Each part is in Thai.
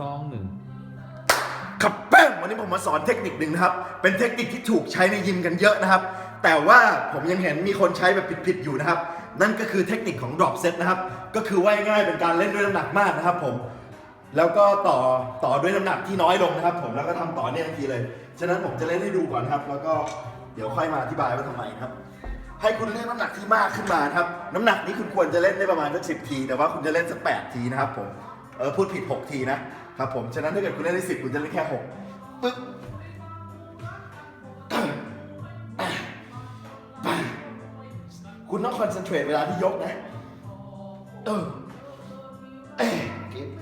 สองหนึ่งครับแป้งวันนี้ผมมาสอนเทคนิคหนึ่งนะครับ เป็นเทคนิคที่ถูกใช้ในยิมกันเยอะนะครับ แต่ว่าผมยังเห็นมีคนใช้แบบผิดๆอยู่นะครับ นั่นก็คือเทคนิคของ drop set นะครับ ก็คือว่าง่ายเป็นการเล่นด้วยน้ำหนักมากนะครับ ผม แล้วก็ต่อต่อด้วยน้ำหนักที่น้อยลงนะครับ ผมแล้วก็ทำต่อเนื่องทันทีเลย ฉะนั้นผมจะเล่นให้ดูก่อนครับ แล้วก็เดี๋ยวค่อยมาอธิบายว่าทำไมครับ ให้คุณเลือกน้ำหนักที่มากขึ้นมาครับ น้ำหนักนี้คุณควรจะเล่นได้ประมาณสักสิบที แต่ว่าคุณจะเล่นสักแปดทีนะครับผม เออพูดผิดหกทีนะ ครับผมฉะนั้นถ้าเกิดคุณเล่นได้สิบคุณจะเล่นแค่หกปึ๊บคุณต้องคอนเซนเทรตเวลาที่ยกนะเออเอ๊ะ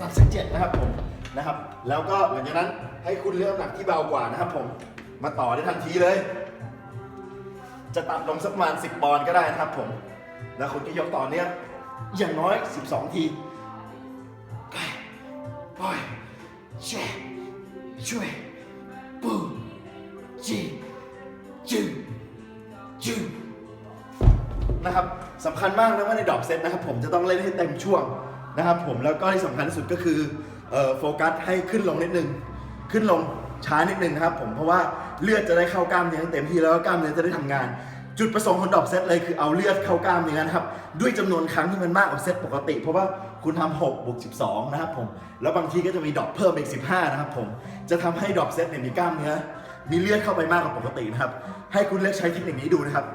นับสักเจ็ดนะครับผมนะครับ แล้วก็หลังจากนั้นให้คุณเลือกหนักที่เบากว่านะครับผมมาต่อได้ทันทีเลย จะตัดลงสักประมาณ10ปอนด์ก็ได้นะครับผม แล้วคุณก็ยกต่อเนื่องอย่างน้อย 12 ที แช่ช่วยปูจีจืจืนะครับสำคัญมากนะว่าในดรอปเซตนะครับ ผมจะต้องเล่นให้เต็มช่วงนะครับผมแล้วก็ที่สำคัญที่สุดก็คือออโฟกัสให้ขึ้นลงนิดนึง ขึ้นลงช้านิดนึงนะครับผมเพราะว่าเลือดจะได้เข้ากล้ามเนื้อเต็มที่แล้วก็กล้ามเนื้อจะได้ทำงาน จุดประสงค์ของดรอปเซตเลยคือเอาเลือดเข้ากล้ามเนื้อนะครับ ด้วยจำนวนครั้งที่มันมากกว่าเซตปกติ เพราะว่าคุณทำ6บวก12 นะครับผม แล้วบางทีก็จะมีดรอปเพิ่มอีก 15 นะครับผม จะทำให้ดรอปเซตเนี่ยมีกล้ามเนื้อ มีเลือดเข้าไปมากกว่าปกตินะครับ ให้คุณเลือกใช้เทคนิคนี้ดูนะครับ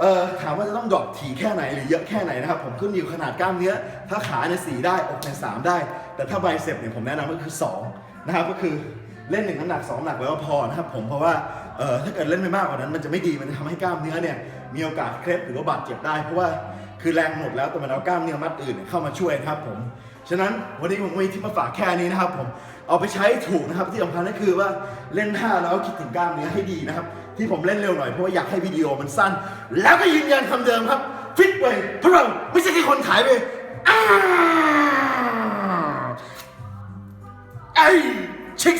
เอ่อถามว่าจะต้องดรอปถี่แค่ไหนหรือเยอะแค่ไหนนะครับผมขึ้นอยู่ขนาดกล้ามเนื้อ ถ้าขาในยสี่ได้อกในยสามได้ แต่ถ้าไบเซปเนี่ยผมแนะนำก็คือสองนะครับก็คือ เล่นหนึ่งน้ำหนักสองหนักแล้วก็พอนะครับผมเพราะว่าเออถ้าเกิดเล่นไปมากกว่านั้นมันจะไม่ดีมันจะทำให้กล้ามเนื้อเนี่ยมีโอกาสเคล็ดหรือว่าบาดเจ็บได้ เพราะว่าคือแรงหมดแล้วแต่มันเอากล้ามเนื้อมัดอื่นเข้ามาช่วยครับผมฉะนั้นวันนี้ผมมีที่มาฝากแค่นี้นะครับผมเอาไปใช้ถูกนะครับที่สำคัญก็คือว่าเล่นท่าแล้วคิดถึงกล้ามเนื้อให้ดีนะครับ ที่ผมเล่นเร็วหน่อยเพราะว่าอยากให้วิดีโอมันสั้น แล้วก็ยืนยันคำเดิมครับฟิตเวยเพราะเราไม่ใช่แค่คนขายเว้ยอ้าไอ้ เช็